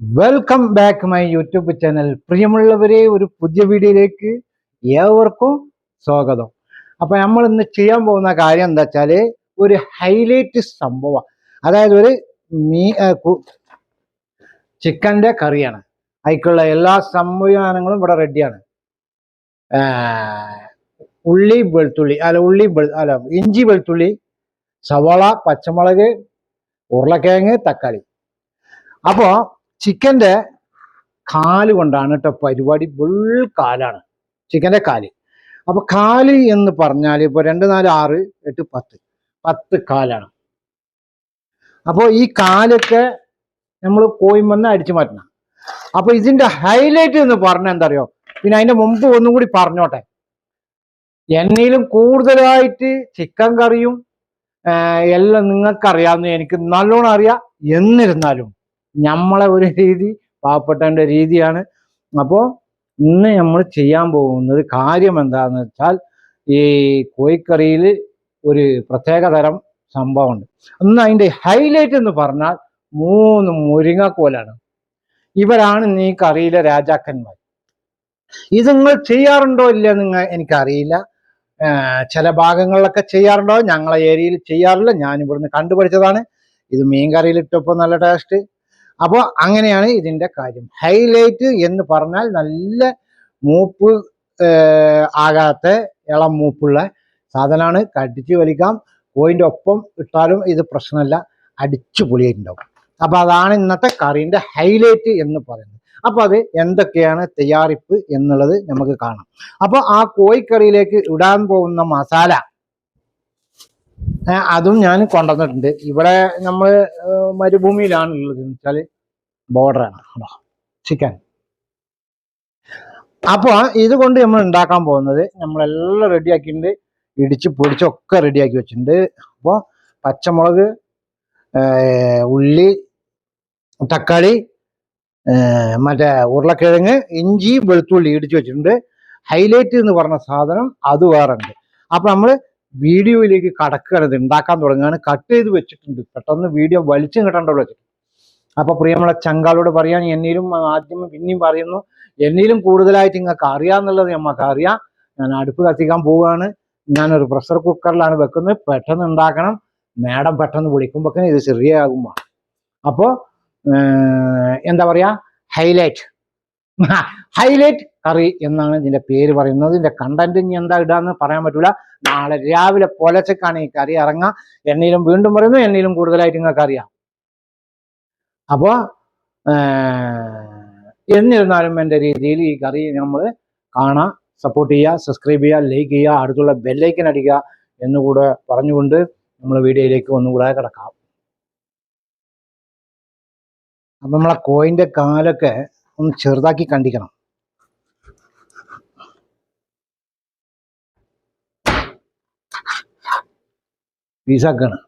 Welcome back my YouTube channel പ്രിയമുള്ളവരെ ഒരു പുതിയ വീഡിയോയിലേക്ക് ഏവർക്കും സ്വാഗതം. അപ്പൊ നമ്മൾ ഇന്ന് ചെയ്യാൻ പോകുന്ന കാര്യം എന്താ വെച്ചാൽ ഒരു ഹൈലൈറ്റ് സംഭവം. അതായത് ഒരു മീ ചിക്കന്റെ കറിയാണ്. അതിക്കുള്ള എല്ലാ സംവിധാനങ്ങളും ഇവിടെ റെഡിയാണ് ഉള്ളി വെളുത്തുള്ളി അല്ല ഉള്ളി അല്ല ഇഞ്ചി വെളുത്തുള്ളി സവാള പച്ചമുളക് ഉരുളക്കിഴങ്ങ് തക്കാളി. അപ്പോ ചിക്കന്റെ കാൽ കൊണ്ടാണ് കേട്ടോ പരിപാടി ഫുൾ കാലാണ്. ചിക്കന്റെ കാൽ. അപ്പൊ കാൽ എന്ന് പറഞ്ഞാൽ ഇപ്പൊ രണ്ട് നാല് ആറ് എട്ട് പത്ത്. പത്ത് കാലാണ്. അപ്പോൾ ഈ കാലൊക്കെ നമ്മൾ കോയിമെന്ന് അടിച്ചു മാറ്റണം. അപ്പൊ ഇതിന്റെ ഹൈലൈറ്റ് എന്ന് പറഞ്ഞാൽ എന്താ അറിയോ പിന്നെ അതിന്റെ മുമ്പ് ഒന്നും കൂടി പറഞ്ഞോട്ടെ. എണ്ണയിലും കൂടുതലായിട്ട് ചിക്കൻ കറിയും എല്ലാം നിങ്ങൾക്ക് അറിയാവുന്ന എനിക്ക് നല്ലോണം അറിയാം. എന്നിരുന്നാലും നമ്മളെ ഒരു രീതി പാവപ്പെട്ടവന്റെ രീതിയാണ്. അപ്പോൾ ഇന്ന് നമ്മൾ ചെയ്യാൻ പോകുന്നത് കാര്യം എന്താന്ന് വെച്ചാൽ ഈ കോഴിക്കറിയിൽ ഒരു പ്രത്യേക തരം സംഭവമുണ്ട്. ഇന്ന് അതിന്റെ ഹൈലൈറ്റ് എന്ന് പറഞ്ഞാൽ മൂന്ന് മുരിങ്ങക്കോലാണ്. ഇവരാണ് ഈ കറിയിലെ രാജാക്കന്മാർ. ഇത് നിങ്ങൾ ചെയ്യാറുണ്ടോ ഇല്ല നിങ്ങൾ എനിക്കറിയില്ല. ചില ഭാഗങ്ങളിലൊക്കെ ചെയ്യാറുണ്ടോ? ഞങ്ങളെ ഏരിയയിൽ ചെയ്യാറില്ല. ഞാൻ ഇവിടുന്ന് കണ്ടുപിടിച്ചതാണ് ഇത് മീൻ കറിയിലിട്ടപ്പോൾ നല്ല ടേസ്റ്റ് അപ്പോൾ അങ്ങനെയാണ് ഇതിന്റെ കാര്യം. ഹൈലൈറ്റ് എന്ന് പറഞ്ഞാൽ നല്ല മൂപ്പ് ആകാത്ത ഇളം മൂപ്പുള്ള സാധനമാണ്. കടിച്ച് വലിക്കാം. കോയിന്റെ ഒപ്പം ഇട്ടാലും ഇത് പ്രശ്നമല്ല. അടിച്ചു പൊളിയിട്ടുണ്ടാവും അപ്പോൾ അതാണ് ഇന്നത്തെ കറീന്റെ ഹൈലൈറ്റ് എന്ന് പറയുന്നത്. അപ്പൊ അത് എന്തൊക്കെയാണ് തയ്യാറിപ്പ് എന്നുള്ളത് നമുക്ക് കാണാം. അപ്പോൾ ആ കോഴിക്കറിയിലേക്ക് ഇടാൻ പോകുന്ന മസാല അതും ഞാൻ കൊണ്ടുവന്നിട്ടുണ്ട്. ഇവിടെ നമ്മൾ മരുഭൂമിയിലാണ് ഉള്ളത് എന്ന് വെച്ചാൽ ബോർഡറാണ്. ചിക്കൻ അപ്പോൾ ഇത് കൊണ്ട് നമ്മൾ ഉണ്ടാക്കാൻ പോകുന്നത് നമ്മളെല്ലാം റെഡിയാക്കിയിട്ടുണ്ട് ഇടിച്ച് പൊടിച്ചൊക്കെ റെഡിയാക്കി വെച്ചിട്ടുണ്ട്. അപ്പോൾ പച്ചമുളക് ഉള്ളി തക്കാളി മറ്റേ ഉരുളക്കിഴങ്ങ് ഇഞ്ചി വെളുത്തുള്ളി ഇടിച്ച് വെച്ചിട്ടുണ്ട്. ഹൈലൈറ്റ് എന്ന് പറഞ്ഞ സാധനം അത് വേറെ ഉണ്ട് അപ്പൊ നമ്മൾ വീഡിയോയിലേക്ക് കടക്കുകയാണ്. ഇത് ഉണ്ടാക്കാൻ തുടങ്ങുകയാണ്. കട്ട് ചെയ്ത് വെച്ചിട്ടുണ്ട്. പെട്ടെന്ന് വീഡിയോ വലിച്ചു കിട്ടേണ്ടത് വെച്ചിട്ട് അപ്പൊ പ്രിയമുള്ള ചങ്കാളോട് പറയാൻ എന്നിലും ആദ്യം പിന്നെയും പറയുന്നു. എന്നിലും കൂടുതലായിട്ട് നിങ്ങൾക്ക് അറിയാന്നുള്ളത് നമുക്ക് അറിയാം. ഞാൻ അടുപ്പ് കത്തിക്കാൻ പോവുകയാണ്. ഞാനൊരു പ്രഷർ കുക്കറിലാണ് വെക്കുന്നത്. പെട്ടെന്ന് ഉണ്ടാക്കണം. മേഡം പെട്ടെന്ന് വിളിക്കുമ്പോഴേക്കും ഇത് ചെറിയാകുമ്പോൾ അപ്പോൾ എന്താ പറയാ? ഹൈലൈറ്റ് ഹൈലൈറ്റ് കറി എന്നാണ് ഇതിന്റെ പേര് പറയുന്നത്. ഇതിന്റെ കണ്ടന്റ് ഇനി എന്താ ഇടാന്ന് പറയാൻ പറ്റൂല. നാളെ രാവിലെ പൊലച്ചക്കാണ് ഈ കറി ഇറങ്ങുക. എണ്ണയിലും വീണ്ടും പറയുന്നു എണ്ണയിലും കൂടുതലായിട്ട് നിങ്ങൾക്ക് അറിയാം. അപ്പോ എന്നിരുന്നാലും എന്റെ രീതിയിൽ ഈ കറി നമ്മൾ കാണാം സപ്പോർട്ട് ചെയ്യുക സബ്സ്ക്രൈബ് ചെയ്യുക ലൈക്ക് ചെയ്യുക അടുത്തുള്ള ബെല്ലൈക്കൻ അടിക്കുക എന്നുകൂടെ പറഞ്ഞുകൊണ്ട് നമ്മൾ വീഡിയോയിലേക്ക് ഒന്നുകൂടെ കിടക്കാം. അപ്പൊ നമ്മളെ കോയിന്റെ കാലൊക്കെ ഒന്ന് ചെറുതാക്കി കണ്ടിക്കണം. പീസാക്കാണ്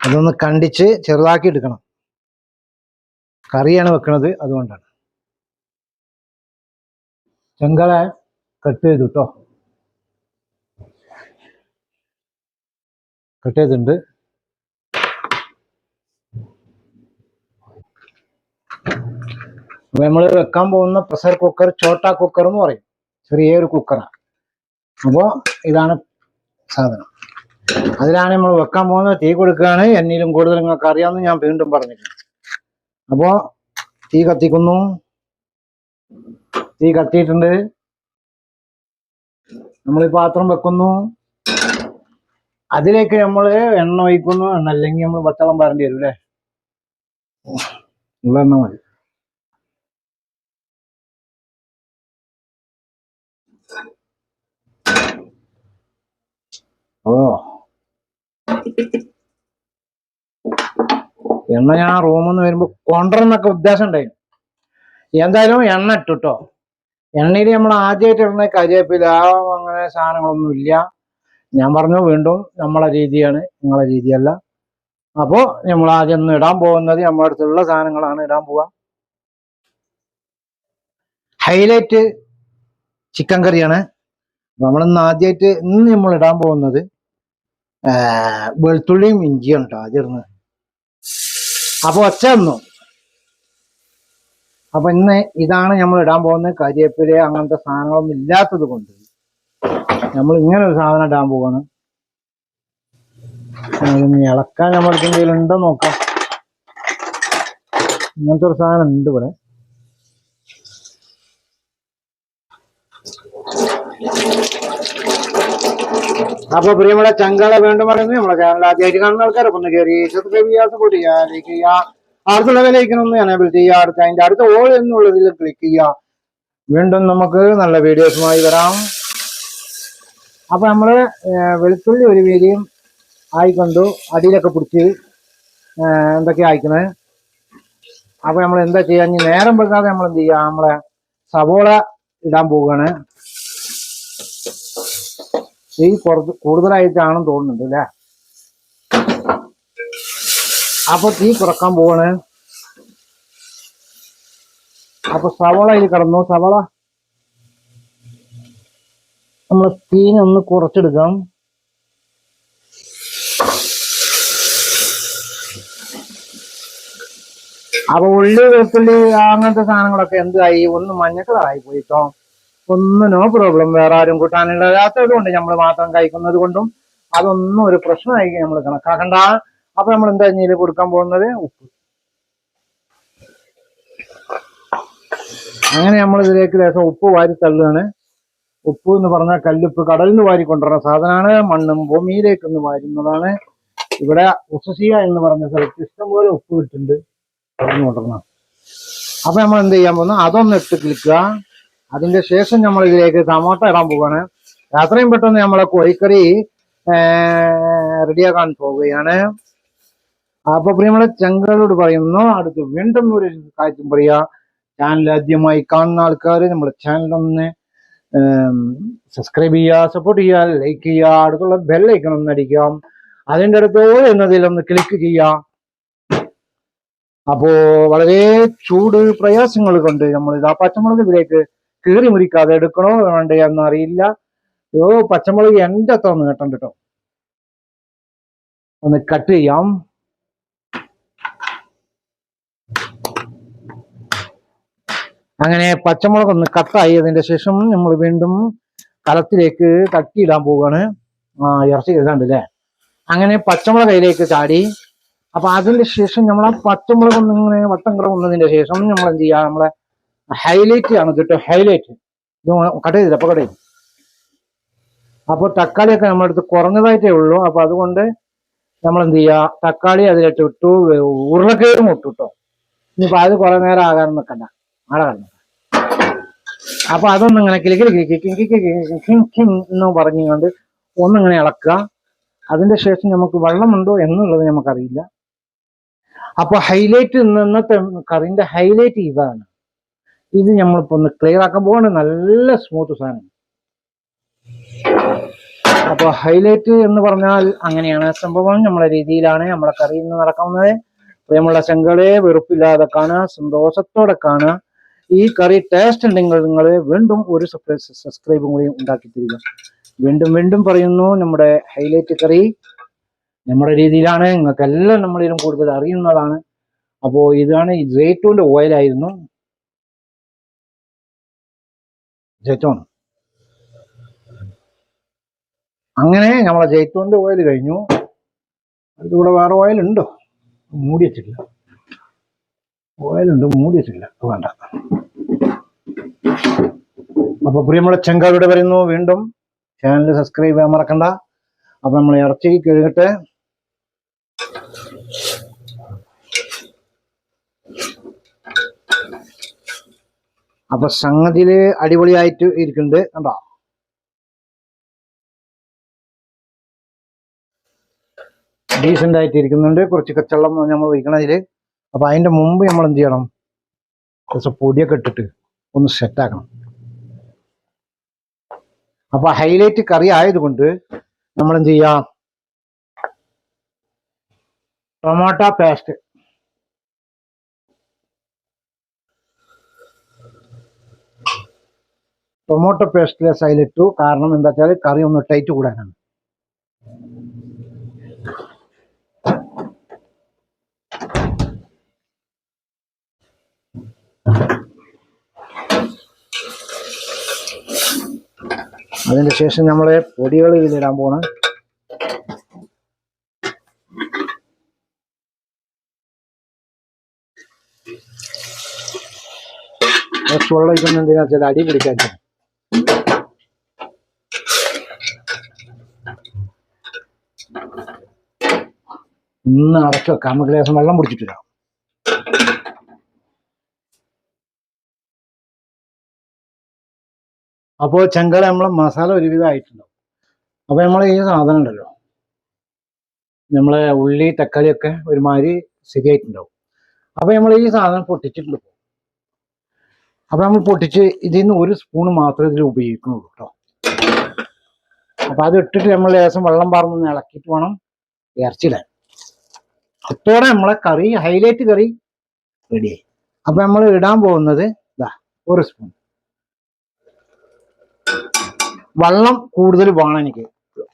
അതൊന്ന് കണ്ടിച്ച് ചെറുതാക്കി എടുക്കണം. കറിയാണ് വെക്കുന്നത് അതുകൊണ്ടാണ്. ചെങ്കള കട്ട് ചെയ്തു കേട്ടോ കട്ട് ചെയ്തിട്ടുണ്ട് നമ്മൾ വെക്കാൻ പോകുന്ന പ്രഷർ കുക്കർ ചോട്ട കുക്കർ എന്ന് പറയും. ചെറിയൊരു കുക്കറാണ് അപ്പോൾ ഇതാണ് സാധനം. അതിലാണ് നമ്മൾ വെക്കാൻ പോകുന്ന തീ കൊടുക്കുകയാണ്. എന്നിലും കൂടുതൽ നിങ്ങൾക്ക് അറിയാമെന്ന് ഞാൻ വീണ്ടും പറഞ്ഞിട്ടുണ്ട്. അപ്പോൾ തീ കത്തിക്കുന്നു. തീ കത്തിയിട്ടുണ്ട്. നമ്മൾ ഈ പാത്രം വെക്കുന്നു. അതിലേക്ക് നമ്മൾ എണ്ണ ഒഴിക്കുന്നു എണ്ണ അല്ലെങ്കിൽ നമ്മൾ പച്ചളം പറയേണ്ടി വരും അല്ലേ ഉള്ള എണ്ണ മതി. ഓ. എണ്ണ ഞാൻ റൂമിൽ വരുമ്പോ കൊണ്ടുവരുന്നൊക്കെ ഉദ്ദേശം ഉണ്ടായിരുന്നു എന്തായാലും എണ്ണ ഇട്ടു കേട്ടോ എണ്ണയിൽ നമ്മൾ ആദ്യമായിട്ട് ഇടുന്ന കരിവേപ്പില അങ്ങനെ സാധനങ്ങളൊന്നും ഇല്ല. ഞാൻ പറഞ്ഞു വീണ്ടും നമ്മളെ രീതിയാണ് നിങ്ങളെ രീതിയല്ല. അപ്പോൾ നമ്മൾ ആദ്യം ഇടാൻ പോകുന്നത് നമ്മുടെ അടുത്തുള്ള സാധനങ്ങളാണ് ഇടാൻ പോവുക ഹൈലൈറ്റ് ചിക്കൻ കറിയാണ് നമ്മളിന്ന് ആദ്യമായിട്ട് ഇന്ന് നമ്മൾ ഇടാൻ പോകുന്നത് വെളുത്തുള്ളിയും ഇഞ്ചിയും കേട്ടോ ആദ്യം ഇടുന്നത്. അപ്പൊ ഒച്ച ഒന്നും അപ്പൊ ഇന്ന് ഇതാണ് നമ്മൾ ഇടാൻ പോകുന്നത്. കരിയേപ്പില അങ്ങനത്തെ സാധനങ്ങളൊന്നും ഇല്ലാത്തത് കൊണ്ട്. നമ്മൾ ഇങ്ങനെ ഒരു സാധനം ഇടാൻ പോവാണ്. ഇളക്കാൻ നമ്മൾക്ക് എന്തെങ്കിലും ഉണ്ടോ നോക്കാം. ഇങ്ങനത്തെ ഒരു സാധനം ഉണ്ട് ഇവിടെ. അപ്പൊ പ്രിയമുള്ള ചങ്കള വേണ്ട പറയുന്നത് നമ്മളെ ചാനൽ ആദ്യമായിട്ട് കാണുന്ന ആൾക്കാരെ ഒന്ന് കയറി സബ്സ്ക്രൈബ് ചെയ്യാ സപ്പോർട്ട് ചെയ്യുക ലൈക്ക് ചെയ്യുക. അടുത്തുള്ള എനേബിൾ ചെയ്യുക. അടുത്ത അതിന്റെ അടുത്ത ഓൾ എന്നുള്ളതിൽ ക്ലിക്ക് ചെയ്യുക. വീണ്ടും നമുക്ക് നല്ല വീഡിയോസുമായി വരാം. അപ്പൊ നമ്മൾ ഏർ വെളുത്തുള്ളി ഒരു വീതിയും ആയിക്കൊണ്ടു അടിയിലൊക്കെ പിടിച്ച് എന്തൊക്കെ എന്തൊക്കെയാ അപ്പോൾ അപ്പൊ നമ്മൾ എന്താ ചെയ്യാ? ഇനി നേരം വെക്കാതെ നമ്മൾ എന്ത് ചെയ്യാ? നമ്മളെ സവോള ഇടാൻ പോവുകയാണ്. ഈ കുറച്ച് കൂടുതലായിട്ടാണെന്ന് തോന്നുന്നുണ്ട് അല്ലേ? അപ്പൊ തീ കുറയ്ക്കാൻ പോവാണ്. അപ്പൊ സവോള ഇതിൽ കിടന്നു. സവള നമ്മൾ തീ ഒന്ന് കുറച്ചെടുക്കാം. അപ്പൊ ഉള്ളി വെളുത്തുള്ളി അങ്ങനത്തെ സാധനങ്ങളൊക്കെ എന്തായി ഒന്ന് മഞ്ഞക്കളറായി പോയിട്ടോ ഒന്നും നോ പ്രോബ്ലം വേറെ ആരും കൂട്ടാനില്ലാത്തത് കൊണ്ട് നമ്മൾ മാത്രം കഴിക്കുന്നത് കൊണ്ടും അതൊന്നും ഒരു പ്രശ്നമായി നമ്മൾ കണക്കാക്കണ്ട. അപ്പൊ നമ്മൾ എന്താ ഇതിൽ കൊടുക്കാൻ പോകുന്നത്? ഉപ്പ്. അങ്ങനെ നമ്മൾ ഇതിലേക്ക് ഉപ്പ് വാരി തള്ളുകയാണ്. ഉപ്പ് എന്ന് പറഞ്ഞാൽ കല്ലുപ്പ് കടലിൽ നിന്ന് വാരി കൊണ്ടുവരുന്ന സാധനമാണ്. മണ്ണും ഭൂമിയിലേക്ക് ഒന്ന് വാരുന്നതാണ്. ഇവിടെ ഉസസിയ എന്ന് പറഞ്ഞ സ്ഥലത്ത് ഇഷ്ടംപോലെ ഉപ്പ് കിട്ടുന്നുണ്ട്. കടന്നു കൊണ്ടുവരണം അപ്പൊ നമ്മൾ എന്ത് ചെയ്യാൻ പോകുന്നത് അതൊന്ന് ഇട്ട് ക്ലിക്കുക അതിന്റെ ശേഷം നമ്മൾ ഇതിലേക്ക് ടൊമാറ്റോ ഇടാൻ പോവാണ് അത്രയും പെട്ടെന്ന് നമ്മളെ കോഴിക്കറി റെഡിയാക്കാൻ പോവുകയാണ്. അപ്പൊ പ്രിയമുള്ള ചെങ്കളോട് പറയുന്നു. അടുത്ത് വീണ്ടും ഒരു കാര്യം പറയാ. ചാനൽ ആദ്യമായി കാണുന്ന ആൾക്കാർ നമ്മുടെ ചാനൽ ഒന്ന് സബ്സ്ക്രൈബ് ചെയ്യുക സപ്പോർട്ട് ചെയ്യുക ലൈക്ക് ചെയ്യുക അടുത്തുള്ള ബെല്ലൈക്കൺ ഒന്ന് അടിക്കാം അതിന്റെ അടുത്ത് എന്നതിൽ ഒന്ന് ക്ലിക്ക് ചെയ്യാം അപ്പോ വളരെ ചൂട് പ്രയാസങ്ങൾ കൊണ്ട് നമ്മൾ ഇതാ പച്ചമുളക് ഇതിലേക്ക് കീറി മുറിക്കാതെ എടുക്കണോ വേണ്ടേ എന്ന് അറിയില്ല. അയ്യോ പച്ചമുളക് എന്റെ അത്ര ഒന്ന് കേട്ടോ ഒന്ന് കട്ട് ചെയ്യാം. അങ്ങനെ പച്ചമുളക് ഒന്ന് കട്ടായി അതിന്റെ ശേഷം നമ്മൾ വീണ്ടും കലത്തിലേക്ക് തട്ടിയിടാൻ പോവുകയാണ് ഇറച്ചി കേൾക്കാണ്ടല്ലേ അങ്ങനെ പച്ചമുളക് അതിലേക്ക് ചാടി. അപ്പൊ അതിന്റെ ശേഷം നമ്മൾ ആ പച്ചമുളക് ഒന്ന് ഇങ്ങനെ വട്ടം കിടക്കുന്നതിന്റെ ശേഷം നമ്മൾ എന്ത് ചെയ്യുക നമ്മളെ ഹൈലൈറ്റ് ആണ് കിട്ടും ഹൈലൈറ്റ് ഇത് കട്ട് ചെയ്തില്ല അപ്പൊ കട്ട് ചെയ്തു അപ്പൊ തക്കാളിയൊക്കെ നമ്മുടെ അടുത്ത് കുറഞ്ഞതായിട്ടേ ഉള്ളൂ. അപ്പൊ അതുകൊണ്ട് നമ്മൾ എന്ത് ചെയ്യുക തക്കാളി അതിലിട്ട് ഇട്ടു ഉരുളക്കിഴങ്ങ് ഇട്ടു കേട്ടോ ഇനിയിപ്പോ അത് കുറെ നേരം ആകാൻ നിൽക്കണ്ട ആളെ കണ്ടു അപ്പൊ അതൊന്നും ഇങ്ങനെ കിളിക്കിളി എന്ന് പറഞ്ഞുകൊണ്ട് ഒന്നിങ്ങനെ ഇളക്കുക. അതിന്റെ ശേഷം നമുക്ക് വെള്ളമുണ്ടോ എന്നുള്ളത് നമുക്കറിയില്ല. അപ്പൊ ഹൈലൈറ്റ് ഇന്നത്തെ കറിന്റെ ഹൈലൈറ്റ് ഇതാണ്. ഇത് നമ്മളിപ്പോ ഒന്ന് ക്ലിയർ ആക്കാൻ പോവാണ്. നല്ല സ്മൂത്ത് സാധനം. അപ്പൊ ഹൈലൈറ്റ് എന്ന് പറഞ്ഞാൽ അങ്ങനെയാണ് സംഭവം. നമ്മളെ രീതിയിലാണ് നമ്മളെ കറി ഇന്ന് നടക്കുന്നത്. പ്രിയമുള്ള ചെങ്കളെ വെറുപ്പില്ലാതെ കാണുക സന്തോഷത്തോടെ കാണുക. ഈ കറി ടേസ്റ്റ് ഉണ്ടെങ്കിൽ നിങ്ങൾ വീണ്ടും ഒരു സബ്സ്ക്രൈബും കൂടി ഉണ്ടാക്കി തരിക വീണ്ടും വീണ്ടും പറയുന്നു നമ്മുടെ ഹൈലൈറ്റ് കറി നമ്മുടെ രീതിയിലാണ്. നിങ്ങൾക്ക് എല്ലാം നമ്മളിലും കൂടുതൽ അറിയുന്നതാണ്. അപ്പോൾ ഇതാണ് ഓയിൽ ഓയിലായിരുന്നു ജേറ്റോൺ അങ്ങനെ നമ്മളെ ജെയ്റ്റോന്റെ ഓയിൽ കഴിഞ്ഞു. അതിലൂടെ വേറെ ഓയിൽ ഉണ്ടോ? മൂടി വെച്ചിട്ടില്ല. ഓയിലുണ്ട് മൂടി വെച്ചിട്ടില്ല. വേണ്ട. അപ്പൊ പ്രിയമുള്ള ചെങ്കാവിടെ വരുന്നു. വീണ്ടും ചാനൽ സബ്സ്ക്രൈബ് ചെയ്യാൻ മറക്കണ്ട. അപ്പൊ നമ്മൾ ഇറച്ചി കഴുകട്ടെ അപ്പൊ സംഗതിയിൽ അടിപൊളിയായിട്ട് ഇരിക്കുന്നുണ്ട്. കണ്ടോ? ഡീസെന്റ് ആയിട്ട് ഇരിക്കുന്നുണ്ട്. കുറച്ച് കച്ചവടം നമ്മൾ ഒഴിക്കണതിൽ അപ്പൊ അതിന്റെ മുമ്പ് നമ്മൾ എന്ത് ചെയ്യണം? കുറച്ച് പൊടിയൊക്കെ ഇട്ടിട്ട് ഒന്ന് സെറ്റാക്കണം അപ്പൊ ഹൈലൈറ്റ് കറി ആയതുകൊണ്ട് നമ്മൾ എന്ത് ചെയ്യാം ടൊമാറ്റോ പേസ്റ്റ് ടൊമാറ്റോ പേസ്റ്റ് അതിലിട്ടു കാരണം എന്താ വെച്ചാൽ കറി ഒന്ന് ടൈറ്റ് കൂടാനാണ്. അതിന് ശേഷം നമ്മൾ പൊടികൾ ഇതിലിടാൻ പോണ്. കുറച്ച് വെള്ളം എന്തിനാ വെച്ചാൽ അടി പിടിക്കാൻ ഇന്ന് അടച്ചു വെക്കാം. നമുക്ക് ലേശം വെള്ളം പിടിച്ചിട്ടില്ല അപ്പോൾ ചെങ്കള നമ്മളെ മസാല ഒരുവിധം ആയിട്ടുണ്ടാവും അപ്പോൾ നമ്മൾ ഈ സാധനം ഉണ്ടല്ലോ. നമ്മളെ ഉള്ളി തക്കാളിയൊക്കെ ഒരുമാതിരി ശരിയായിട്ടുണ്ടാവും അപ്പോൾ നമ്മൾ ഈ സാധനം പൊട്ടിച്ചിട്ടുണ്ട് അപ്പോൾ അപ്പൊ നമ്മൾ പൊട്ടിച്ച് ഇതിൽ നിന്ന് ഒരു സ്പൂൺ മാത്രമേ ഇതിൽ ഉപയോഗിക്കുന്നുള്ളൂ കേട്ടോ. അപ്പോൾ അത് ഇട്ടിട്ട് നമ്മൾ ലേശം വെള്ളം പാർന്ന് ഇളക്കിയിട്ട് വേണം ഇറച്ചിടാൻ. അത്തോടെ നമ്മളെ കറി ഹൈലൈറ്റ് കറി റെഡിയായി അപ്പോൾ നമ്മൾ ഇടാൻ പോകുന്നത് ഇതാ ഒരു സ്പൂൺ വെള്ളം കൂടുതൽ വേണം എനിക്ക്.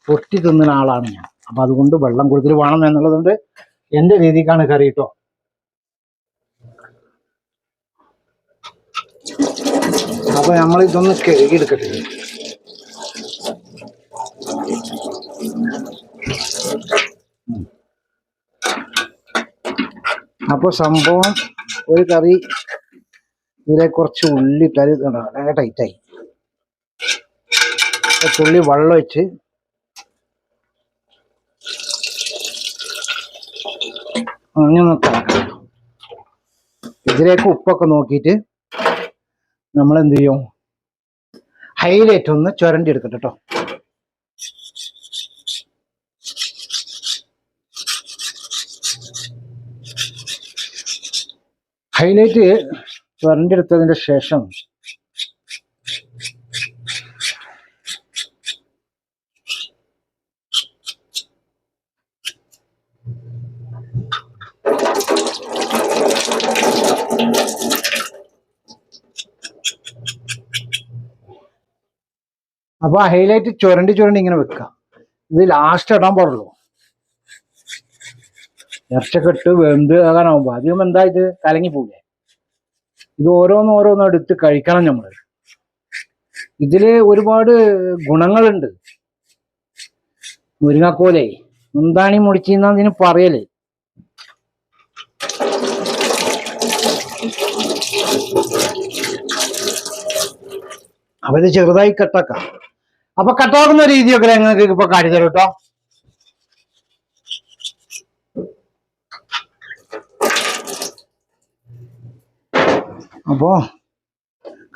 പൊട്ടി തിന്നുന്ന ആളാണ് ഞാൻ. അപ്പൊ അതുകൊണ്ട് വെള്ളം കൂടുതൽ വേണം എന്നുള്ളതുകൊണ്ട് എന്റെ രീതിക്കാണ് കറി കേട്ടോ അപ്പൊ നമ്മൾ ഇതൊന്ന് കഴുകിയെടുക്കട്ടെ. എടുക്കട്ടെ അപ്പൊ സംഭവം ഒരു കറി ഇതിലെ കുറച്ച് ഉള്ളി ഇട്ടാൽ ടൈറ്റായി തുള്ളി വെള്ളം വെച്ച് അങ്ങനെ തിളക്കണം ഇതിലേക്ക് ഉപ്പൊക്കെ നോക്കിയിട്ട് നമ്മൾ എന്ത് ചെയ്യും? ഹൈലൈറ്റ് ഒന്ന് ചുരണ്ടി എടുക്കട്ടെ കേട്ടോ ഹൈലൈറ്റ് ചുരണ്ടി എടുത്തതിന്റെ ശേഷം അപ്പൊ ഹൈലൈറ്റ് ചുരണ്ടി ചുരണ്ടി ഇങ്ങനെ വെക്കുക ഇത് ലാസ്റ്റ് ഇടാൻ പാടുള്ളൂ. ഇറച്ചൊക്കെ ഇട്ട് വെന്ത് ആകാനാവുമ്പോ അധികം എന്താ ഇത് കലങ്ങി പോവില്ലേ ഇത് ഓരോന്ന് ഓരോന്നും എടുത്ത് കഴിക്കണം നമ്മൾ ഇതിൽ ഒരുപാട് ഗുണങ്ങളുണ്ട്. മുരിങ്ങക്കോലേ മുന്താണി മുടിച്ചിന്ന അതിന് പറയലേ. അവർ ചെറുതായി കട്ടാക്കാം. അപ്പൊ കട്ടാക്കുന്ന രീതിയൊക്കെ ഞങ്ങൾക്ക് ഇപ്പൊ കാണിച്ചു കേട്ടോ അപ്പോ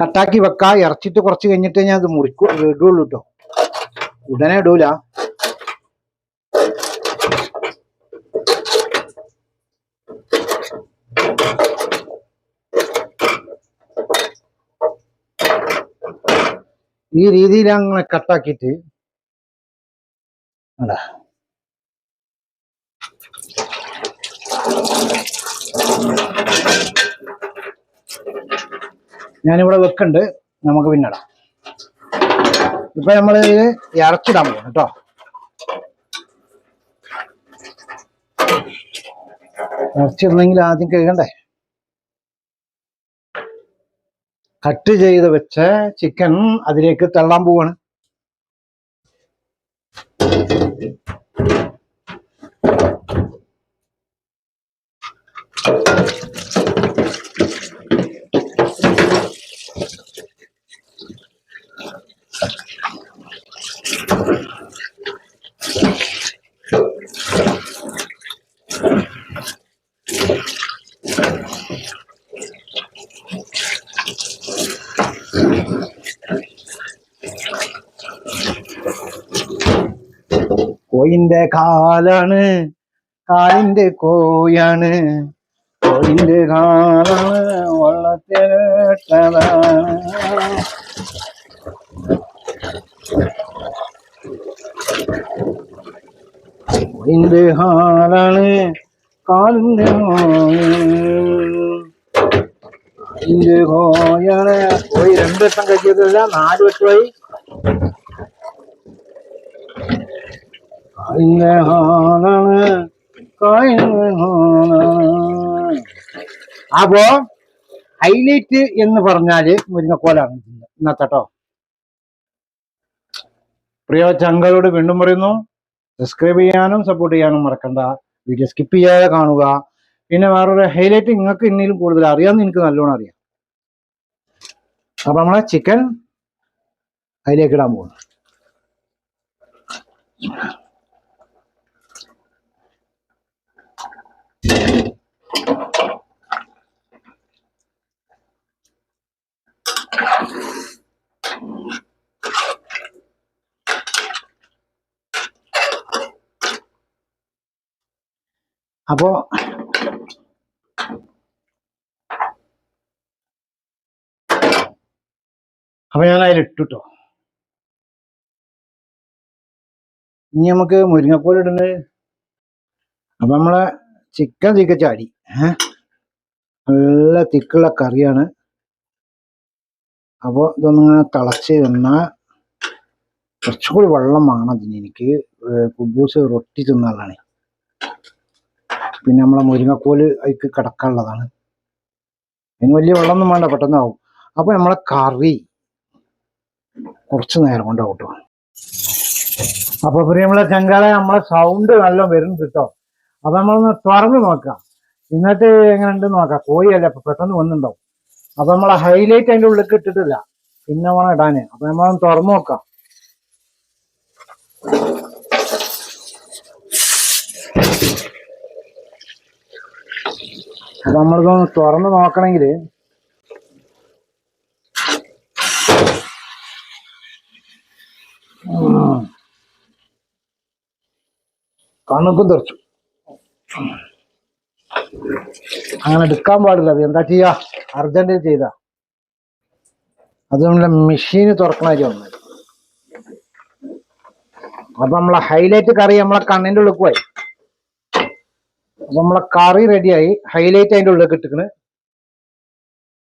കട്ടാക്കി വെക്ക ഇറച്ചിട്ട് കുറച്ച് കഴിഞ്ഞിട്ട് ഞാൻ അത് മുറിക്കൂ ഇടുള്ളൂ കേട്ടോ ഉടനെ ഇടൂല. ഈ രീതിയിൽ അങ്ങനെ കട്ടാക്കിയിട്ട് അടാ ഞാനിവിടെ വെക്കണ്ട്. നമുക്ക് പിന്നിടാം. ഇപ്പൊ നമ്മൾ ഇറച്ചിടാൻ പോകും കേട്ടോ. ഇറച്ചിടണമെങ്കിൽ ആദ്യം കഴുകണ്ടേ? കട്ട് ചെയ്ത് വെച്ച ചിക്കൻ അതിലേക്ക് തള്ളാൻ പോവാണ് കോയിന്റെ കാലാണ് കാലിന്റെ കോയാണ്. കോയിന്റെ കാലാണ് വള്ളത്തിലിട്ടതാണ് കോയിന്റെ കാലാണ് കാലിന്റെ കോയാണ്. പോയി രണ്ടു വട്ടം കഴിച്ചതല്ല നാല് വട്ടമായി അപ്പോ ഹൈലൈറ്റ് എന്ന് പറഞ്ഞാൽ മുരിങ്ങക്കോലാണ് ഇന്നത്തെ കേട്ടോ പ്രിയ ചങ്കളോട് വീണ്ടും പറയുന്നു സബ്സ്ക്രൈബ് ചെയ്യാനും സപ്പോർട്ട് ചെയ്യാനും മറക്കണ്ട. വീഡിയോ സ്കിപ്പ് ചെയ്യാതെ കാണുക. പിന്നെ വേറൊരു ഹൈലൈറ്റ് നിങ്ങൾക്ക് ഇന്നേലും കൂടുതൽ അറിയാമെന്ന് എനിക്ക് നല്ലോണം അറിയാം. അപ്പൊ നമ്മളെ ചിക്കൻ അതിലേക്ക് ഇടാൻ പോകുന്നു അപ്പോ അപ്പൊ ഞാൻ അതിൽ ഇട്ടുട്ടോ ഇനി നമുക്ക് മുരിങ്ങക്കോൽ അപ്പൊ നമ്മളെ ചിക്കൻ ചിക്കൻ ചാടി. നല്ല തിക്കുള്ള കറിയാണ്. അപ്പോൾ ഇതൊന്നിങ്ങനെ തിളച്ച് വന്നാൽ കുറച്ചുകൂടി വെള്ളം വേണം അതിന്. എനിക്ക് കുബൂസ് റൊട്ടി തിന്നാളാണ് പിന്നെ നമ്മളെ മുരിങ്ങക്കോൽ അതിക്ക് കിടക്കാനുള്ളതാണ്. അതിന് വലിയ വെള്ളമൊന്നും വേണ്ട പെട്ടെന്നാവും അപ്പോൾ നമ്മളെ കറി കുറച്ച് നേരം കൊണ്ടാവും കേട്ടോ. പിന്നെ നമ്മളെ ചങ്കാളെ നമ്മളെ സൗണ്ട് നല്ല വരുന്നുണ്ട് കേട്ടോ. അപ്പൊ നമ്മളൊന്ന് തുറന്നു നോക്കാം. ഇന്നത്തെ എങ്ങനെ ഉണ്ട് നോക്കാം. കോഴിയല്ല അപ്പൊ പെട്ടെന്ന് വന്നിണ്ടാവും. അപ്പൊ നമ്മളെ ഹൈലൈറ്റ് അതിന്റെ ഉള്ളിൽ ഇട്ടിട്ടില്ല. പിന്നെ വേണം ഇടാന്. അപ്പൊ നമ്മളൊന്ന് തുറന്നു നോക്കാം. അപ്പൊ നമ്മളിതൊന്ന് തുറന്ന് നോക്കണമെങ്കിൽ കണക്കും തെറിച്ചു. അങ്ങനെ എടുക്കാൻ പാടില്ല. അത് എന്താ ചെയ്യാ? അർജന്റ് ചെയ്ത. അത് നമ്മളെ മെഷീന് തുറക്കണ കാര്യം വന്നത് അപ്പൊ നമ്മളെ ഹൈലൈറ്റ് കറി നമ്മളെ കണ്ണിന്റെ ഉള്ളിൽ പോയി. അപ്പൊ നമ്മളെ കറി റെഡിയായി ഹൈലൈറ്റ് അതിന്റെ ഉള്ളിൽ കിട്ടുക്കണ്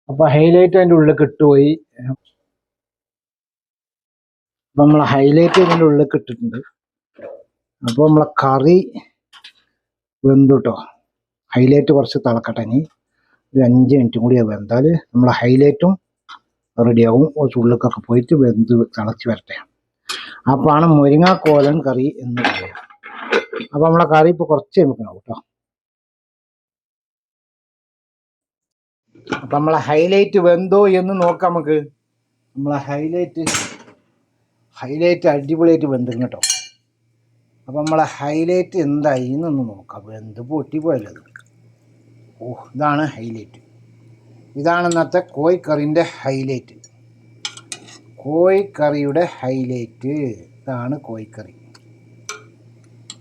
അപ്പൊ ഹൈലൈറ്റ് അതിന്റെ ഉള്ളിൽ കിട്ടുപോയി അപ്പൊ നമ്മളെ ഹൈലൈറ്റ് അതിന്റെ ഉള്ളിൽ കിട്ടിട്ടുണ്ട് അപ്പൊ നമ്മളെ കറി വെന്തു കേട്ടോ ഹൈലൈറ്റ് കുറച്ച് തിളക്കട്ടെ ഇനി. ഒരു അഞ്ച് മിനിറ്റും കൂടി വെന്താൽ നമ്മൾ ഹൈലൈറ്റും റെഡിയാവും ഉള്ളിക്കൊക്കെ പോയിട്ട് വെന്ത് തിളച്ച് വരട്ടെ. അപ്പാണ് മുരിങ്ങാക്കോലൻ കറി എന്ന് പറയാം. അപ്പോൾ നമ്മളെ കറി ഇപ്പോൾ കുറച്ച് വെക്കണം കേട്ടോ അപ്പം നമ്മളെ ഹൈലൈറ്റ് വെന്തോ എന്ന് നോക്കാം നമുക്ക്. നമ്മളെ ഹൈലൈറ്റ് ഹൈലൈറ്റ് അടിപൊളിയായിട്ട് വെന്തിരുന്നു കേട്ടോ അപ്പൊ നമ്മളെ ഹൈലൈറ്റ് എന്തായി എന്നൊന്ന് നോക്കാം. അപ്പോൾ എന്ത് പൊട്ടിപ്പോയല്ലത് ഓ ഇതാണ് ഹൈലൈറ്റ് ഇതാണ് ഇന്നത്തെ കോഴിക്കറിന്റെ ഹൈലൈറ്റ് കോഴിക്കറിയുടെ ഹൈലൈറ്റ് ഇതാണ് കോഴിക്കറി.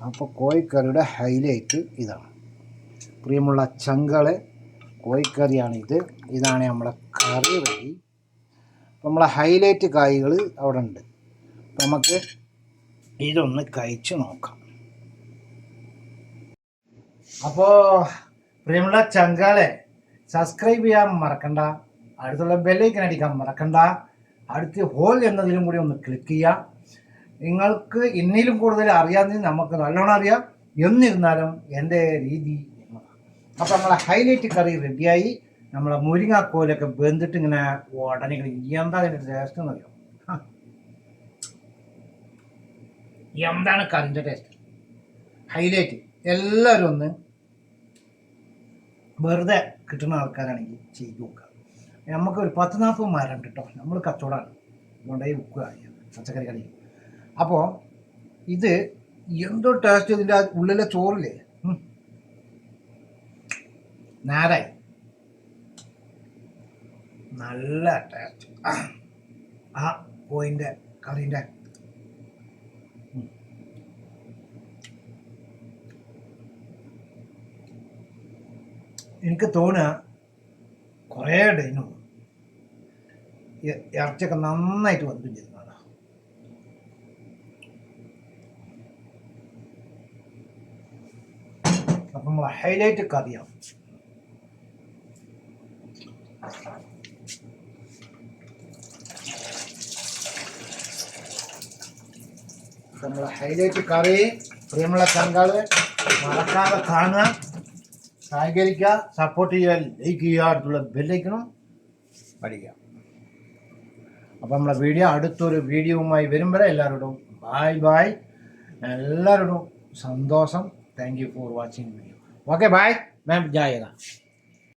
അപ്പോൾ കോഴിക്കറിയുടെ ഹൈലൈറ്റ് ഇതാണ്. പ്രിയമുള്ള ചങ്കൾ കോഴിക്കറിയാണ് ഇത്. ഇതാണ് നമ്മളെ കറി റെഡി. നമ്മളെ ഹൈലൈറ്റ് കായ്കൾ അവിടെ ഉണ്ട് അപ്പോൾ നമുക്ക് ഇതൊന്ന് കഴിച്ചു നോക്കാം. അപ്പോ പ്രിയമുള്ള ചങ്കാളെ സബ്സ്ക്രൈബ് ചെയ്യാൻ മറക്കണ്ട. അടുത്തുള്ള ബെല്ലൈക്കൻ അടിക്കാൻ മറക്കണ്ട. അടുത്ത് ഹോൾ എന്നതിലും കൂടി ഒന്ന് ക്ലിക്ക് ചെയ്യാം നിങ്ങൾക്ക് ഇന്നിലും കൂടുതൽ അറിയാമെന്ന് നമുക്ക് നല്ലോണം അറിയാം. എന്നിരുന്നാലും എന്റെ രീതി അപ്പം നമ്മളെ ഹൈലൈറ്റ് കറി റെഡിയായി നമ്മളെ മുരിങ്ങാക്കോലൊക്കെ വെന്തിട്ട് ഇങ്ങനെ ഉടനെ എന്താ അതിന്റെ ടേസ്റ്റ് എന്നറിയാം എന്താണ് കറിന്റെ ടേസ്റ്റ് ഹൈലൈറ്റ് എല്ലാവരും ഒന്ന് വെറുതെ കിട്ടുന്ന ആൾക്കാരാണെങ്കിൽ ചെയ്തു നോക്കുക. നമുക്ക് ഒരു പത്ത് നാൽപ്പത് മരം കേട്ടോ നമ്മൾ കച്ചവടമാണ് കൊണ്ടുപോയി വിൽക്കുക പച്ചക്കറി കടയിൽ. അപ്പോൾ ഇത് എന്തോ ടേസ്റ്റ് ഇതിന്റെ ഉള്ളിലെ ചോറില്ലേ. നാരായി നല്ല ടേസ്റ്റ് ആ കോയിന്റെ കറീന്റെ എനിക്ക് തോന്നുക കുറേ ഡൈനു ഇറച്ചിയൊക്കെ നന്നായിട്ട് വന്നു ചെയ്തതാണ് അപ്പം നമ്മളെ ഹൈലൈറ്റ് കറിയാണ് നമ്മളെ ഹൈലൈറ്റ് കറി പ്രിയമുള്ള കണ്ടാൾ മറക്കാതെ കാണുക. സഹകരിക്കുക സപ്പോർട്ട് ചെയ്യുക ലൈക്ക് ചെയ്യുക അടുത്തുള്ള ബെല്ലൈക്കണം പഠിക്കുക. അപ്പം നമ്മളെ വീഡിയോ അടുത്തൊരു വീഡിയോവുമായി വരും വരെ എല്ലാവരോടും ബായ് ബായ് എല്ലാവരോടും സന്തോഷം. Thank you for watching video okay bye ma'am ജായക